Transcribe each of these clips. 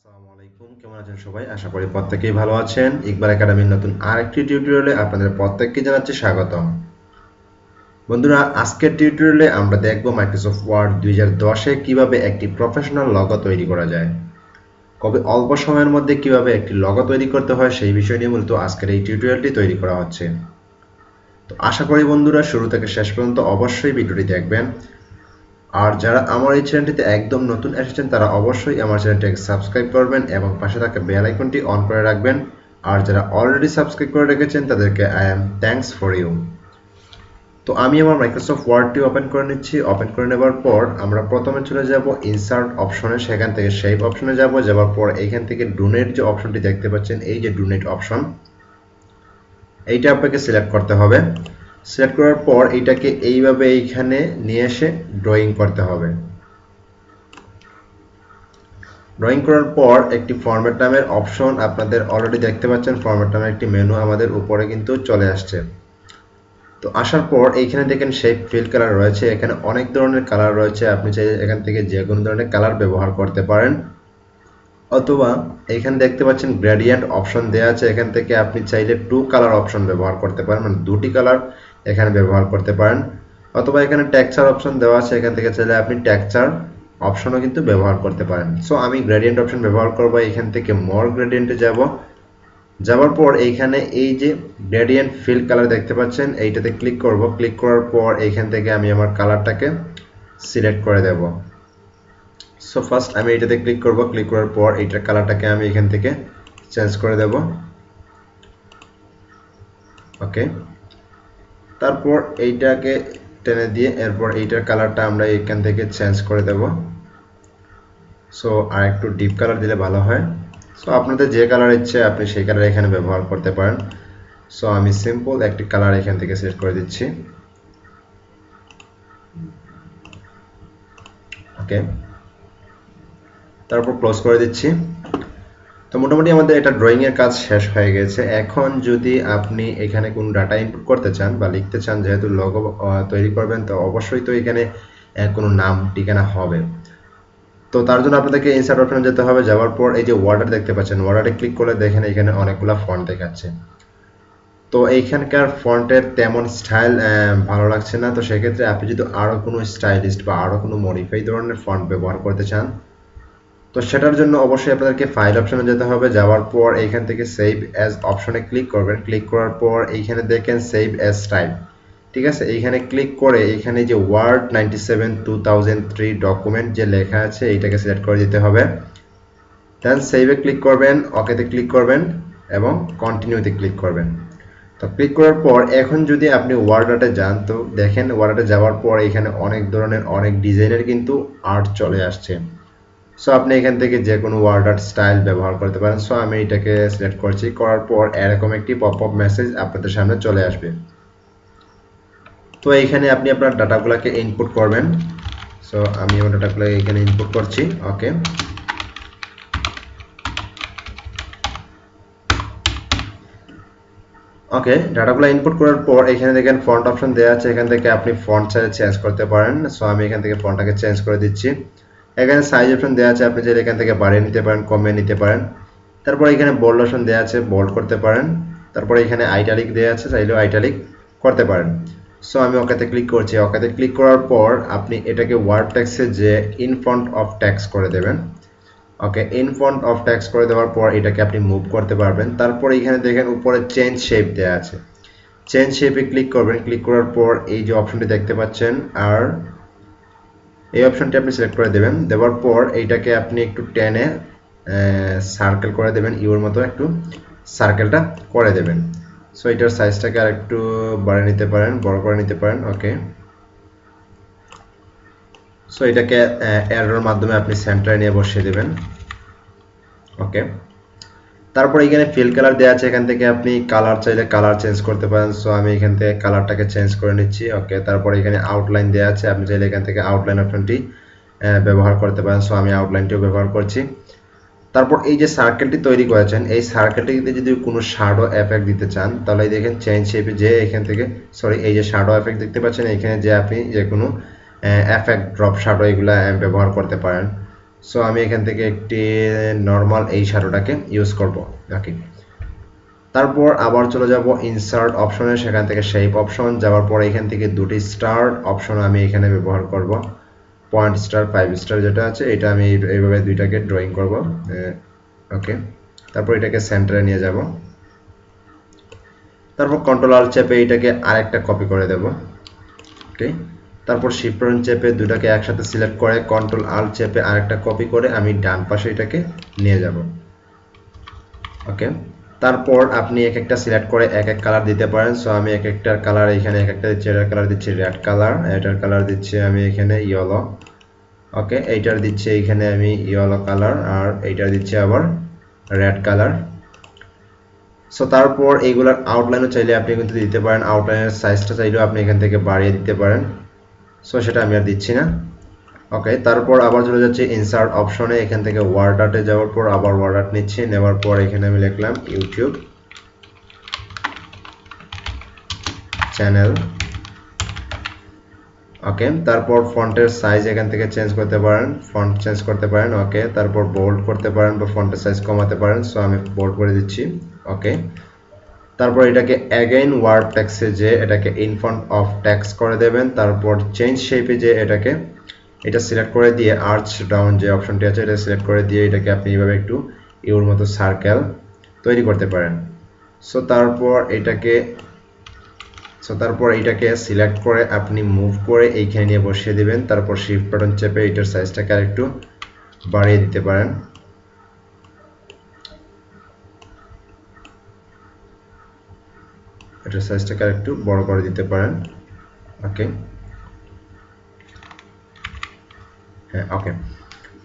আসসালামু আলাইকুম। কেমন আছেন সবাই? আশা করি প্রত্যেকেই ভালো আছেন। ইকবাল একাডেমির নতুন আরেকটি টিউটোরিয়ালে আপনাদের প্রত্যেককে জানাচ্ছি স্বাগতম। বন্ধুরা, আজকের টিউটোরিয়ালে আমরা দেখব মাইক্রোসফট ওয়ার্ড দুই হাজার দশে কীভাবে একটি প্রফেশনাল লগো তৈরি করা যায়। কবে অল্প সময়ের মধ্যে কীভাবে একটি লগো তৈরি করতে হয় সেই বিষয় নিয়ে মূলত আজকের এই টিউটোরিয়ালটি তৈরি করা হচ্ছে। তো আশা করি বন্ধুরা, শুরু থেকে শেষ পর্যন্ত অবশ্যই ভিডিওটি দেখবেন। আর যারা আমার এই চ্যানেলটিতে একদম নতুন এসেছেন, তারা অবশ্যই আমার চ্যানেলটিকে সাবস্ক্রাইব করবেন এবং পাশে থাকা বেল আইকনটি অন করে রাখবেন। আর যারা অলরেডি সাবস্ক্রাইব করে রেখেছেন, তাদেরকে I am thanks for you তো আমি আমার মাইক্রোসফট ওয়ার্ডটি ওপেন করে নিচ্ছি। ওপেন করে নেবার পর আমরা প্রথমে চলে যাব ইনসার্ট অপশনে সেখান থেকে শেপ অপশনে যাব। যাওয়ার পর এইখান থেকে ডোনেট যে অপশনটি দেখতে পাচ্ছেন, এই যে ডোনেট অপশন এইটা আপনাকে সিলেক্ট করতে হবে। সিলেক্ট করার পর এটাকে এইভাবে এইখানে নিয়ে এসে ড্রয়িং করতে হবে। ড্রয়িং করার পর একটি ফরম্যাট নামের অপশন আপনাদের অলরেডি দেখতে পাচ্ছেন। ফরম্যাট নামের একটি মেনু আমাদের উপরে কিন্তু চলে আসছে। তো আসার পর এইখানে দেখেন শেপ ফিল কালার রয়েছে। এখানে অনেক ধরনের কালার রয়েছে। আপনি চাইলে এখান থেকে যে কোনো ধরনের কালার ব্যবহার করতে পারেন। অথবা এখানে দেখতে পাচ্ছেন গ্রেডিয়েন্ট অপশন দেওয়া আছে। এখান থেকে আপনি চাইলে টু কালার অপশন ব্যবহার করতে পারেন। মানে দুটি কালার এখানে ব্যবহার করতে পারেন। অথবা এখানে টেক্সচার অপশন দেওয়া আছে, এখান থেকে চাইলে আপনি টেক্সচার অপশনও কিন্তু ব্যবহার করতে পারেন। সো আমি গ্রেডিয়েন্ট অপশন ব্যবহার করব, এখান থেকে মোর গ্রেডিয়েন্টে যাব। যাওয়ার পর এইখানে এই যে গ্রেডিয়েন্ট ফিল কালার দেখতে পাচ্ছেন, এইটাতে ক্লিক করব। ক্লিক করার পর এইখান থেকে আমি আমার কালারটাকে সিলেক্ট করে দেব। সো ফার্স্ট আমি এটাতে ক্লিক করব। ক্লিক করার পর এইটার কালারটাকে আমি এখান থেকে চেঞ্জ করে দেব। ওকে তারপর এইটাকে টেনে দিয়ে এরপর এইটার কালারটা আমরা এখান থেকে চেঞ্জ করে দেব। সো আর একটু ডিপ কালার দিলে ভালো হয়। সো আপনাদের যে কালার ইচ্ছে, আপনি সেই কালার এখানে ব্যবহার করতে পারেন। সো আমি সিম্পল একটি কালার এখান থেকে সিলেক্ট করে দিচ্ছি। ওকে তারপর ক্লোজ করে দিচ্ছি। তো মোটামুটি আমাদের এটা ড্রয়িং এর কাজ শেষ হয়ে গেছে। এখন যদি আপনি এখানে কোন ডাটা ইনপুট করতে চান বা লিখতে চান, যেহেতু লোগো তৈরি করবেন, তো অবশ্যই তো এখানে কোনো নাম, ঠিকানা হবে। তো তার জন্য আপনাদেরকে ইনসার্ট অপশনে যেতে হবে। যাওয়ার পর এই যে ওয়ার্ডার দেখতে পাচ্ছেন ওয়ার্ডারে ক্লিক করলে দেখেন এখানে অনেকগুলো ফন্ট দেখাচ্ছে। তো এইখানকার ফন্টের তেমন স্টাইল ভালো লাগছে না। তো সেক্ষেত্রে আপনি যদি আরও কোনো স্টাইলিস্ট বা আরও কোনো মডিফাই ধরনের ফন্ট ব্যবহার করতে চান তো সেটার জন্য অবশ্যই আপনাদেরকে ফাইল অপশনে যেতে হবে। যাওয়ার পর এইখান থেকে সেভ অ্যাজ অপশনে ক্লিক করবেন। ক্লিক করার পর এইখানে দেখেন সেভ অ্যাজ স্টাইল ঠিক আছে? এইখানে ক্লিক করে এইখানে যে word ninety seven two document যে লেখা আছে, এইটাকে সিলেক্ট করে দিতে হবে। দেন সেভে ক্লিক করবেন ওকেতে ক্লিক করবেন এবং কন্টিনিউতে ক্লিক করবেন। তো ক্লিক করার পর এখন যদি আপনি ওয়ার্ডাটে যান, তো দেখেন ওয়ার্ডাটে যাওয়ার পর এখানে অনেক ধরনের, অনেক ডিজাইনের কিন্তু আর্ট চলে আসছে। সো আপনি এখান থেকে যে কোনো ওয়ার্ড আর্ট স্টাইল ব্যবহার করতে পারেন। সো আমি এটাকে সিলেক্ট করছি। করার পর এরকম একটি পপ আপ মেসেজ আপনাদের সামনে চলে আসবে। তো এইখানে আপনি আপনার ডাটাগুলোকে ইনপুট করবেন। সো আমি আমার ডাটাগুলোকে এখানে ইনপুট করছি। ওকে ওকে ডাটাগুলো ইনপুট করার পর এখানে দেখেন ফন্ট অপশন দেওয়া আছে। এখান থেকে আপনি ফন্ট চাইলে চেঞ্জ করতে পারেন। সো আমি এখান থেকে ফন্টটাকে চেঞ্জ করে দিচ্ছি। এখানে সাইজ অপশন দেওয়া আছে, আপনি চাইলে এখান থেকে বাড়িয়ে নিতে পারেন, কমিয়ে নিতে পারেন। তারপর এখানে বোল্ড অপশন দেওয়া আছে বোল্ড করতে পারেন। তারপরে এখানে আইটালিক দেওয়া আছে, চাইলেও আইটালিক করতে পারেন। সো আমি ওকাতে ক্লিক করছি। ওকাতে ক্লিক করার পর আপনি এটাকে ওয়ার্ড ট্যাক্সে যে ইন ফ্রন্ট অফ ট্যাক্স করে দেবেন। Okay in front of tax করে দেওয়ার পর এটাকে আপনি মুভ করতে পারবেন। তারপর এখানে দেখেন উপরে চেঞ্জ শেপ দেওয়া আছে। চেঞ্জ শেপে ক্লিক করবেন। ক্লিক করার পর এই যে অপশনটি দেখতে পাচ্ছেন, আর এই অপশনটি আপনি সিলেক্ট করে দেবেন। দেওয়ার পর এইটাকে আপনি একটু টেনে সার্কেল করে দেবেন। ইউর মতো একটু সার্কেলটা করে দেবেন। সো এটার সাইজটাকে আর একটু বাড়িয়ে নিতে পারেন, বড় করে নিতে পারেন। ওকে সো এটাকে অ্যারোর মাধ্যমে আপনি সেন্টারে নিয়ে বসিয়ে দেবেন। ওকে তারপর এখানে ফিল কালার দেওয়া আছে, এখান থেকে আপনি কালার চাইলে কালার চেঞ্জ করতে পারেন। সো আমি এখান থেকে কালারটাকে চেঞ্জ করে নিচ্ছি ওকে তারপর এখানে আউটলাইন দেওয়া আছে, আপনি চাইলে এখান থেকে আউটলাইন অপশনটি ব্যবহার করতে পারেন। সো আমি আউটলাইনটিও ব্যবহার করছি। তারপর এই যে সার্কেলটি তৈরি করেছেন, এই সার্কেলটিতে যদি কোনো শ্যাডো এফেক্ট দিতে চান, তাহলে দেখেন চেঞ্জ শেপে যে এখান থেকে সরি এই যে শ্যাডো এফেক্ট দেখতে পাচ্ছেন, এখানে যে আপনি যে কোনো এফেক্ট ড্রপ শ্যাডো এগুলো ব্যবহার করতে পারেন। সো আমি এখান থেকে একটি নর্মাল এই শ্যাডোটাকে ইউজ করব ওকে তারপর আবার চলে যাব ইনসার্ট অপশনে সেখান থেকে শেপ অপশন যাওয়ার পর এখান থেকে দুটি স্টার অপশন আমি এখানে ব্যবহার করব। পয়েন্ট স্টার ফাইভ স্টার যেটা আছে, এটা আমি এইভাবে দুইটাকে ড্রয়িং করব ওকে তারপর এটাকে সেন্টারে নিয়ে যাব। তারপর কন্ট্রোল আর চেপে এটাকে আরেকটা কপি করে দেব ওকে তারপর শিফট চেপে দুটাকে একসাথে সিলেক্ট করে, কন্ট্রোল আল চেপে আরেকটা কপি করে আমি ডান পাশে এটাকে নিয়ে যাব। ওকে? তারপর আপনি এক একটা সিলেক্ট করে এক এক কালার দিতে পারেন। সো আমি এক একটার কালার এখানে, এক একটা দিচ্ছি, এটার কালার দিচ্ছি রেড কালার, এটার কালার দিচ্ছি আমি এখানে ইয়েলো। ওকে? এইটার দিচ্ছি এখানে আমি ইয়েলো কালার আর এইটার দিচ্ছি আবার রেড কালার। সো তারপর এইগুলার আউটলাইনও চাইলে আপনি কিন্তু দিতে পারেন। আউটলাইনের সাইজটা চাইলেও আপনি এখান থেকে বাড়িয়ে দিতে পারেন। সো সেটা আমি আর দিচ্ছি না। ওকে তারপর আবার চলে যাচ্ছে ইনসার্ট অপশনে এখান থেকে ওয়ার্ড আর্টে যাওয়ার পর আবার ওয়ার্ড আর্ট নিচ্ছি। নেওয়ার পর এখানে আমি লিখলাম ইউটিউব চ্যানেল ওকে তারপর ফন্টের সাইজ এখান থেকে চেঞ্জ করতে পারেন। ফন্ট চেঞ্জ করতে পারেন ওকে তারপর বোল্ড করতে পারেন বা ফন্টের সাইজ কমাতে পারেন। সো আমি বোল্ড করে দিচ্ছি ওকে তারপর এটাকে অ্যাগেইন ওয়ার্ড ট্যাক্সে যে এটাকে ইন ফ্রন্ট অফ ট্যাক্স করে দেবেন, তারপর চেঞ্জ শেপে যে এটাকে, এটা সিলেক্ট করে দিয়ে আর্চ ডাউন যে অপশনটি আছে, এটা সিলেক্ট করে দিয়ে এটাকে আপনি এইভাবে একটু ইউর মতো সার্কেল তৈরি করতে পারেন। সো তারপর এটাকে সো তারপর এটাকে সিলেক্ট করে আপনি মুভ করে এইখানে নিয়ে বসিয়ে দিবেন, তারপর শিফট বাটন চেপে এটার সাইজটাকে আরেকটু বাড়িয়ে দিতে পারেন। এটার সাইজটাকে আরেকটু বড় করে দিতে পারেন। ওকে হ্যাঁ ওকে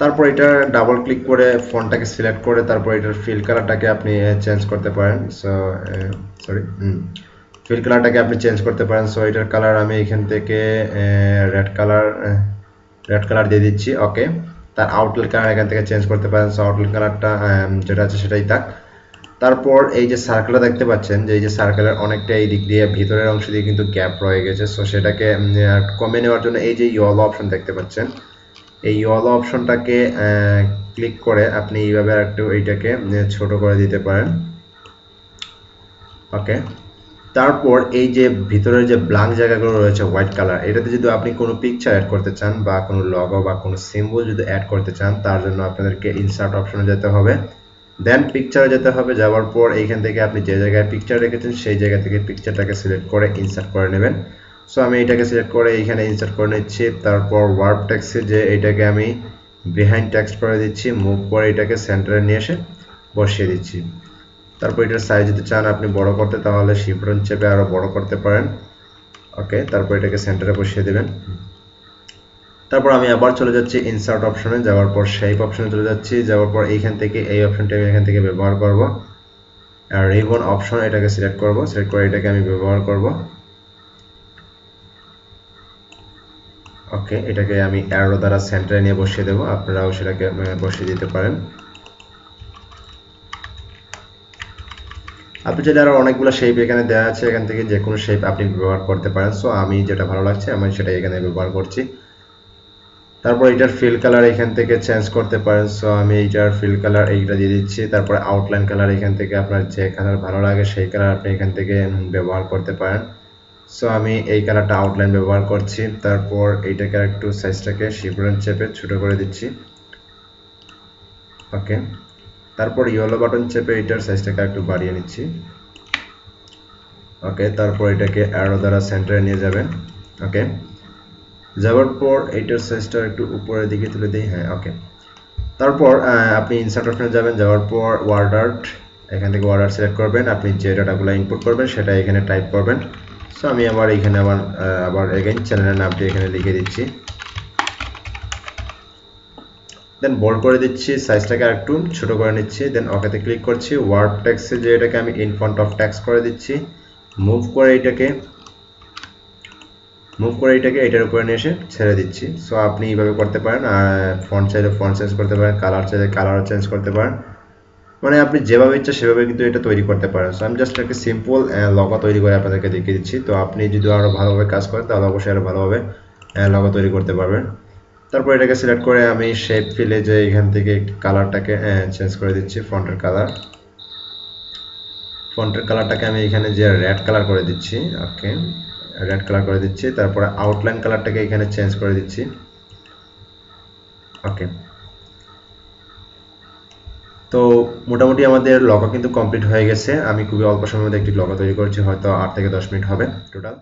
তারপর এটা ডাবল ক্লিক করে ফোনটাকে সিলেক্ট করে তারপর এটার ফিল কালারটাকে আপনি চেঞ্জ করতে পারেন। সো সরি ফিল কালারটাকে আপনি চেঞ্জ করতে পারেন। সো এটার কালার আমি এখান থেকে রেড কালার রেড কালার দিয়ে দিচ্ছি। ওকে তার আউটলাইন কালার এখান থেকে চেঞ্জ করতে পারেন। সো আউটলাইন কালারটা যেটা আছে সেটাই থাক। তারপর এই যে সার্কেলটা দেখতে পাচ্ছেন, যে এই যে সার্কেলের অনেকটা এই দিক দিয়ে ভিতরের অংশ দিয়ে কিন্তু গ্যাপ রয়ে গেছে। সো সেটাকে কমে নেওয়ার জন্য এই যে ইয়েলো অপশন দেখতে পাচ্ছেন, এই ইয়েলো অপশনটাকে ক্লিক করে আপনি এইভাবে একটু এইটাকে ছোট করে দিতে পারেন। ওকে তারপর এই যে ভিতরের যে ব্ল্যাঙ্ক জায়গাগুলো রয়েছে হোয়াইট কালার এটাতে যদি আপনি কোনো পিকচার অ্যাড করতে চান বা কোনো লগো বা কোনো সিম্বল যদি অ্যাড করতে চান, তার জন্য আপনাদেরকে ইনসার্ট অপশনে যেতে হবে। দেন পিকচারে যেতে হবে, যাওয়ার পর এইখান থেকে আপনি যে জায়গায় পিকচার রেখেছেন, সেই জায়গা থেকে পিকচারটাকে সিলেক্ট করে ইনসার্ট করে নেবেন। সো আমি এটাকে সিলেক্ট করে এইখানে ইনসার্ট করে নিচ্ছি, তারপর ওয়ার্ড টেক্সে যে এটাকে আমি বিহাইন্ড ট্যাক্স করে দিচ্ছি মুভ করে এটাকে সেন্টারে নিয়ে এসে বসিয়ে দিচ্ছি। তারপর এটার সাইজ যদি চান আপনি বড় করতে, তাহলে শিফরন চেপে আরও বড় করতে পারেন। ওকে তারপর এটাকে সেন্টারে বসিয়ে দেবেন। তারপর আমি আবার চলে যাচ্ছি ইনসার্ট অপশনে যাওয়ার পর শেপ অপশনে চলে যাচ্ছি, যাওয়ার পর এইখান থেকে এই অপশনটা আমি এখান থেকে ব্যবহার করব। আর রিবন অপশন এটাকে সিলেক্ট করব সিলেক্ট করে এটাকে আমি ব্যবহার করব। ওকে এটাকে আমি অ্যারো দ্বারা সেন্টারে নিয়ে বসিয়ে দেবো, আপনারাও সেটাকে বসিয়ে দিতে পারেন। আপনি যদি আরও অনেকগুলো শেপ এখানে দেওয়া আছে, এখান থেকে যে কোনো শেপ আপনি ব্যবহার করতে পারেন। সো আমি যেটা ভালো লাগছে, আমি সেটা এখানে ব্যবহার করছি। তারপর এটার ফিল কালার এখান থেকে চেঞ্জ করতে পারেন। সো আমি এইটার ফিল কালার এইটা দিয়ে দিচ্ছি। তারপরে আউটলাইন কালার এখান থেকে আপনার যে কালার ভালো লাগে সেই কালার আপনি এখান থেকে ব্যবহার করতে পারেন। সো আমি এই কালারটা আউটলাইন ব্যবহার করছি। তারপর এইটাকে একটু সাইজটাকে শিবরন চেপে ছোটো করে দিচ্ছি। ওকে তারপর ইয়েলো বাটন চেপে এটার সাইজটাকে একটু বাড়িয়ে নিচ্ছি। ওকে তারপর এটাকে অ্যারো দ্বারা সেন্টারে নিয়ে যাবেন। ওকে যাওয়ার পর এইটার সাইজটা একটু উপরের দিকে তুলে দিই হ্যাঁ ওকে তারপর আপনি ইনসার্ট অপশনে যাবেন, যাওয়ার পর ওয়ার্ড আর্ট এখান থেকে ওয়ার্ড আর্ট সিলেক্ট করবেন, আপনি যে ডাটাগুলো ইনপুট করবেন সেটা এখানে টাইপ করবেন। সো আমি আবার এখানে আবার আবার এগেইন চ্যানেলের নামটি এখানে লিখে দিচ্ছি। দেন বোল্ড করে দিচ্ছি সাইজটাকে আরেকটু ছোট করে নিচ্ছি দেন ওকেতে ক্লিক করছি ওয়ার্ড ট্যাক্সে যে এটাকে আমি ইন ফ্রন্ট অফ ট্যাক্স করে দিচ্ছি মুভ করে এটাকে মুভ করে এটাকে, এটার উপরে নিয়ে এসে ছেড়ে দিচ্ছি। সো আপনি এইভাবে করতে পারেন, আর ফন্ট চাইলে ফ্রন্ট চেঞ্জ করতে পারেন কালার চাইলে কালারও চেঞ্জ করতে পারেন। মানে আপনি যেভাবে ইচ্ছা সেভাবে কিন্তু এটা তৈরি করতে পারেন। সো আমি জাস্ট একটা সিম্পল লগো তৈরি করে আপনাদেরকে দেখিয়ে দিচ্ছি। তো আপনি যদি আরও ভালোভাবে কাজ করেন, তাহলে অবশ্যই আরও ভালোভাবে লগো তৈরি করতে পারবেন। তারপর এটাকে সিলেক্ট করে আমি শেপ ফিলে যে এখান থেকে কালারটাকে চেঞ্জ করে দিচ্ছি ফ্রন্টের কালার ফ্রন্টের কালারটাকে আমি এখানে যে রেড কালার করে দিচ্ছি ওকে রেড কালার করে দিচ্ছি, তারপরে আউটলাইন কালারটাকে এখানে চেঞ্জ করে দিচ্ছি। ওকে তো মোটামুটি আমাদের লগো কিন্তু কমপ্লিট হয়ে গেছে। আমি খুবই অল্প সময়ের মধ্যে একটি লগো তৈরি করেছি, হয়তো আট থেকে দশ মিনিট হবে টোটাল